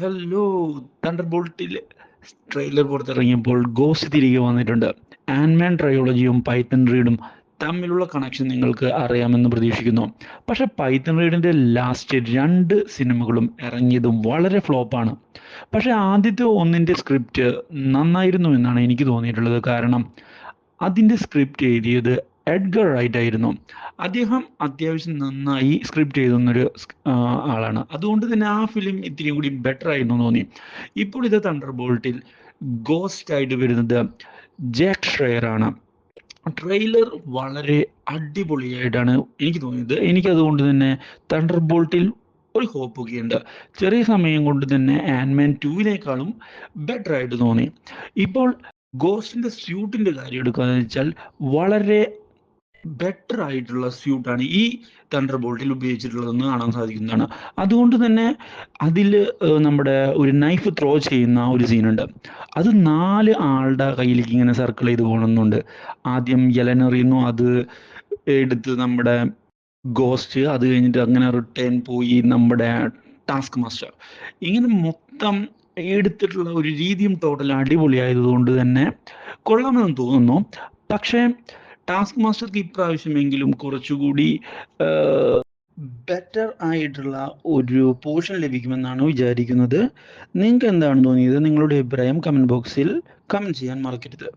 Hello thunder ബോൾട്ടിൽ trailer പുറത്തിറങ്ങിയപ്പോൾ ഗോസ് തിരികെ വന്നിട്ടുണ്ട്. ആൻമാൻ ട്രയോളജിയും പൈത്തൺ റീഡും തമ്മിലുള്ള കണക്ഷൻ നിങ്ങൾക്ക് അറിയാമെന്ന് പ്രതീക്ഷിക്കുന്നു. പക്ഷെ പൈത്തൺ റീഡിന്റെ ലാസ്റ്റ് രണ്ട് സിനിമകളും ഇറങ്ങിയതും വളരെ ഫ്ലോപ്പാണ് പക്ഷെ ആദ്യത്തെ ഒന്നിന്റെ സ്ക്രിപ്റ്റ് നന്നായിരുന്നു എന്നാണ് എനിക്ക് തോന്നിയിട്ടുള്ളത്. കാരണം അതിന്റെ സ്ക്രിപ്റ്റ് എഴുതിയത് എഡ്ഗർ റൈറ്റ് ആയിരുന്നു അദ്ദേഹം അത്യാവശ്യം നന്നായി സ്ക്രിപ്റ്റ് ആ, ആളാണ്. അതുകൊണ്ട് തന്നെ ആ ഫിലിം ഇത്തിരി കൂടി ബെറ്റർ ആയിരുന്നു തോന്നി. ഇപ്പോൾ ഇത് തണ്ടർ ബോൾട്ടിൽ ഗോസ്റ്റ് ആയിട്ട് വരുന്നത് ജാക്ക് ഷ്രെയർ ആണ്. ട്രെയിലർ വളരെ അടിപൊളിയായിട്ടാണ് എനിക്ക് തോന്നിയത്. എനിക്ക് അതുകൊണ്ട് തന്നെ തണ്ടർ ബോൾട്ടിൽ ഒരു ഹോപ്പൊക്കെ ഉണ്ട് ചെറിയ സമയം കൊണ്ട് തന്നെ ആൻമാൻ ടൂവിനേക്കാളും ബെറ്റർ ആയിട്ട് തോന്നി. ഇപ്പോൾ ഗോസ്റ്റിന്റെ സ്യൂട്ടിന്റെ കാര്യം എടുക്കുകയെന്ന് വെച്ചാൽ വളരെ ബെറ്റർ ആയിട്ടുള്ള സ്യൂട്ടാണ് ഈ തണ്ടർ ബോൾട്ടിൽ ഉപയോഗിച്ചിട്ടുള്ളതെന്ന് കാണാൻ സാധിക്കുന്നതാണ്. അതുകൊണ്ട് തന്നെ അതിൽ നമ്മുടെ ഒരു നൈഫ് ത്രോ ചെയ്യുന്ന ഒരു സീനുണ്ട് അത് നാല് ആളുടെ കയ്യിലേക്ക് ഇങ്ങനെ സർക്കിൾ ചെയ്ത് പോകണമെന്നുണ്ട്. ആദ്യം യലനെറിയുന്നു അത് എടുത്ത് നമ്മുടെ ഗോസ്റ്റ് അത് കഴിഞ്ഞിട്ട് അങ്ങനെ റിട്ടേൺ പോയി നമ്മുടെ ടാസ്ക് മാസ്റ്റർ ഇങ്ങനെ മൊത്തം എടുത്തിട്ടുള്ള ഒരു രീതിയും ടോട്ടൽ അടിപൊളിയായതുകൊണ്ട് തന്നെ കൊള്ളാമെന്ന് തോന്നുന്നു. പക്ഷേ ടാസ്ക് മാസ്റ്റർക്ക് ഇപ്രാവശ്യമെങ്കിലും കുറച്ചുകൂടി ബെറ്റർ ആയിട്ടുള്ള ഒരു പോർഷൻ ലഭിക്കുമെന്നാണ് വിചാരിക്കുന്നത്. നിങ്ങൾക്ക് എന്താണ് തോന്നിയത്? നിങ്ങളുടെ അഭിപ്രായം കമന്റ് ബോക്സിൽ കമന്റ് ചെയ്യാൻ മറക്കരുത്.